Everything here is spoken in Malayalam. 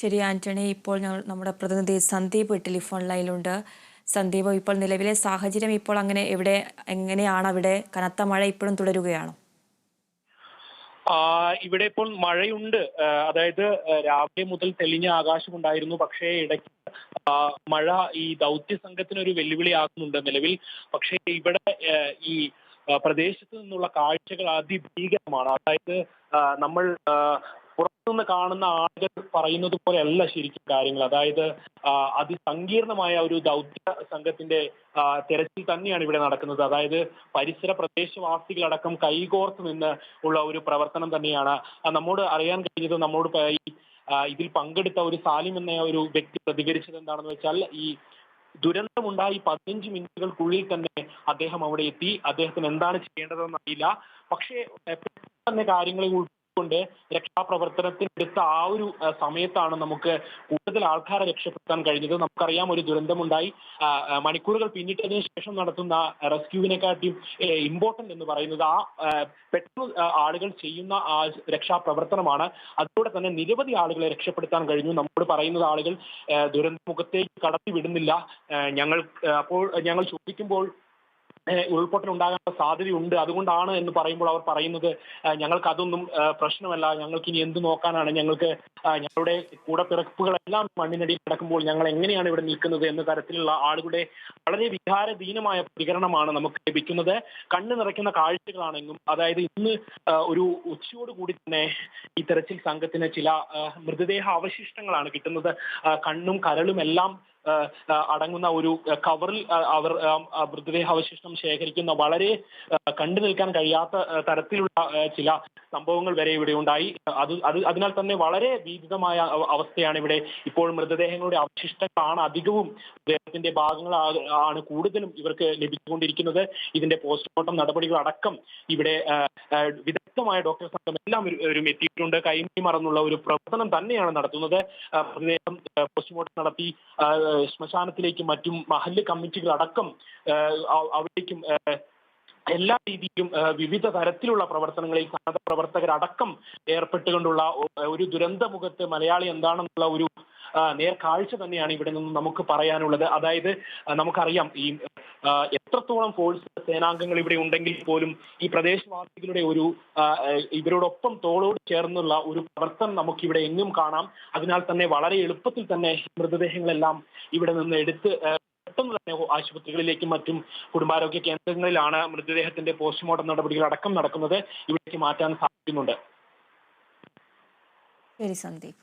ശരി ആന്റണി. ഇപ്പോൾ ഞങ്ങൾ നമ്മുടെ പ്രതിനിധി സന്ദീപ് ടെലിഫോൺ ലൈനിലുണ്ട്. സന്ദീപ് ഇപ്പോൾ നിലവിലെ സാഹചര്യം ഇപ്പോൾ അങ്ങനെ എവിടെ എങ്ങനെയാണ് അവിടെ? കനത്ത മഴ ഇപ്പോഴും തുടരുകയാണോ? ഇവിടെ ഇപ്പോൾ മഴയുണ്ട്. അതായത് രാവിലെ മുതൽ തെളിഞ്ഞ ആകാശമുണ്ടായിരുന്നു പക്ഷേ ഇടയ്ക്ക് മഴ ഈ ദൗത്യ സംഘത്തിന് ഒരു വെല്ലുവിളിയാകുന്നുണ്ട് നിലവിൽ. പക്ഷേ ഇവിടെ ഈ പ്രദേശത്ത് നിന്നുള്ള കാഴ്ചകൾ അതിഭീകരമാണ്. അതായത് നമ്മൾ കാണുന്ന ആളുകൾ പറയുന്നത് പോലെയല്ല ശരിക്കും കാര്യങ്ങൾ. അതായത് അതിസങ്കീർണമായ ഒരു ദൗത്യ സംഘത്തിന്റെ തെരച്ചിൽ തന്നെയാണ് ഇവിടെ നടക്കുന്നത്. അതായത് പരിസര പ്രദേശവാസികളടക്കം കൈകോർത്ത് നിന്ന് ഉള്ള ഒരു പ്രവർത്തനം തന്നെയാണ്. നമ്മോട് അറിയാൻ കഴിഞ്ഞത് നമ്മോട് ഇതിൽ പങ്കെടുത്ത ഒരു സാലിം എന്ന ഒരു വ്യക്തി പ്രതികരിച്ചത് എന്താണെന്ന് വെച്ചാൽ ഈ ദുരന്തമുണ്ടായി പതിനഞ്ച് മിനിറ്റുകൾക്കുള്ളിൽ തന്നെ അദ്ദേഹം അവിടെ എത്തി. അദ്ദേഹത്തിന് എന്താണ് ചെയ്യേണ്ടതെന്ന് അറിയില്ല. പക്ഷേ തന്നെ കാര്യങ്ങളെ ഉൾക്കൊണ്ട് രക്ഷാപ്രവർത്തനത്തിനെടുത്ത ആ ഒരു സമയത്താണ് നമുക്ക് കൂടുതൽ ആൾക്കാരെ രക്ഷപ്പെടുത്താൻ കഴിഞ്ഞത്. നമുക്കറിയാം ഒരു ദുരന്തമുണ്ടായി. മണിക്കൂറുകൾ പിന്നിട്ടതിന് ശേഷം നടത്തുന്ന റെസ്ക്യൂവിനെക്കാട്ടിയും ഇമ്പോർട്ടന്റ് എന്ന് പറയുന്നത് ആ ആ, പെട്ടെന്ന് ആളുകൾ ചെയ്യുന്ന ആ രക്ഷാപ്രവർത്തനമാണ്. അതിലൂടെ തന്നെ നിരവധി ആളുകളെ രക്ഷപ്പെടുത്താൻ കഴിഞ്ഞു. നമ്മോട് പറയുന്നത് ആളുകൾ ദുരന്തമുഖത്തേക്ക് കടത്തി വിടുന്നില്ല ഞങ്ങൾ അപ്പോൾ ഞങ്ങൾ ചോദിക്കുമ്പോൾ ഉണ്ടാകാനുള്ള സാധ്യതയുണ്ട്. അതുകൊണ്ടാണ് എന്ന് പറയുമ്പോൾ അവർ പറയുന്നത് ഞങ്ങൾക്ക് അതൊന്നും പ്രശ്നമല്ല. ഞങ്ങൾക്ക് ഇനി എന്ത് നോക്കാനാണ്? ഞങ്ങൾക്ക് ഞങ്ങളുടെ കൂടെ പിറപ്പുകളെല്ലാം മണ്ണിനടിയിൽ കിടക്കുമ്പോൾ ഞങ്ങൾ എങ്ങനെയാണ് ഇവിടെ നിൽക്കുന്നത് എന്ന തരത്തിലുള്ള ആളുകളുടെ വളരെ വികാരധീനമായ പ്രതികരണമാണ് നമുക്ക് ലഭിക്കുന്നത്. കണ്ണു നിറയ്ക്കുന്ന കാഴ്ചകളാണെങ്കിലും അതായത് ഇന്ന് ഒരു ഉച്ചയോട് ഉച്ചയോടുകൂടി തന്നെ ഈ തെരച്ചിൽ സംഘത്തിന് ചില മൃതദേഹ അവശിഷ്ടങ്ങളാണ് കിട്ടുന്നത്. കണ്ണും കരളും എല്ലാം അടങ്ങുന്ന ഒരു കവറിൽ അവർ ആ, ആ, മൃതദേഹ അവശിഷ്ടം ശേഖരിക്കുന്ന വളരെ കണ്ടു നിൽക്കാൻ കഴിയാത്ത തരത്തിലുള്ള ചില സംഭവങ്ങൾ വരെ ഇവിടെ ഉണ്ടായി. അത് അത് അതിനാൽ തന്നെ വളരെ ഭീതിതമായ അവസ്ഥയാണ് ഇവിടെ ഇപ്പോൾ മൃതദേഹങ്ങളുടെ അവശിഷ്ടങ്ങളാണ് അധികവും അദ്ദേഹത്തിന്റെ ഭാഗങ്ങൾ ആണ് കൂടുതലും ഇവർക്ക് ലഭിച്ചുകൊണ്ടിരിക്കുന്നത്. ഇതിന്റെ പോസ്റ്റ്മോർട്ടം നടപടികൾ അടക്കം ഇവിടെ ആ, ഡോക്ടർ സംഘം എല്ലാം അവരും എത്തിയിട്ടുണ്ട് കൈമി മറന്നുള്ള ഒരു പ്രവർത്തനം തന്നെയാണ് നടത്തുന്നത്. പ്രത്യേകം പോസ്റ്റ്മോർട്ടം നടത്തി ശ്മശാനത്തിലേക്കും മറ്റും മഹല്ല് കമ്മിറ്റികൾ അടക്കം അവിടേക്കും എല്ലാ രീതിയിലും വിവിധ തരത്തിലുള്ള പ്രവർത്തനങ്ങളിൽ സന്നദ്ധ പ്രവർത്തകരടക്കം ഏർപ്പെട്ടുകൊണ്ടുള്ള ഒരു ദുരന്തമുഖത്ത് മലയാളി എന്താണെന്നുള്ള ഒരു നേർക്കാഴ്ച തന്നെയാണ് ഇവിടെ നിന്ന് നമുക്ക് പറയാനുള്ളത്. അതായത് നമുക്കറിയാം ഈ എത്രത്തോളം ഫോഴ്സ് സേനാംഗങ്ങൾ ഇവിടെ ഉണ്ടെങ്കിൽ പോലും ഈ പ്രദേശവാസികളുടെ ഒരു ഇവരോടൊപ്പം തോളോട് ചേർന്നുള്ള ഒരു പ്രവർത്തനം നമുക്കിവിടെ എങ്ങും കാണാം. അതിനാൽ തന്നെ വളരെ എളുപ്പത്തിൽ തന്നെ മൃതദേഹങ്ങളെല്ലാം ഇവിടെ നിന്ന് എടുത്ത് പെട്ടെന്ന് തന്നെ ആശുപത്രികളിലേക്കും മറ്റും കുടുംബാരോഗ്യ കേന്ദ്രങ്ങളിലാണ് മൃതദേഹത്തിന്റെ പോസ്റ്റ്മോർട്ടം നടപടികൾ അടക്കം നടക്കുന്നത് ഇവിടേക്ക് മാറ്റാൻ സാധിക്കുന്നുണ്ട്. ശരി സന്ദീപ്.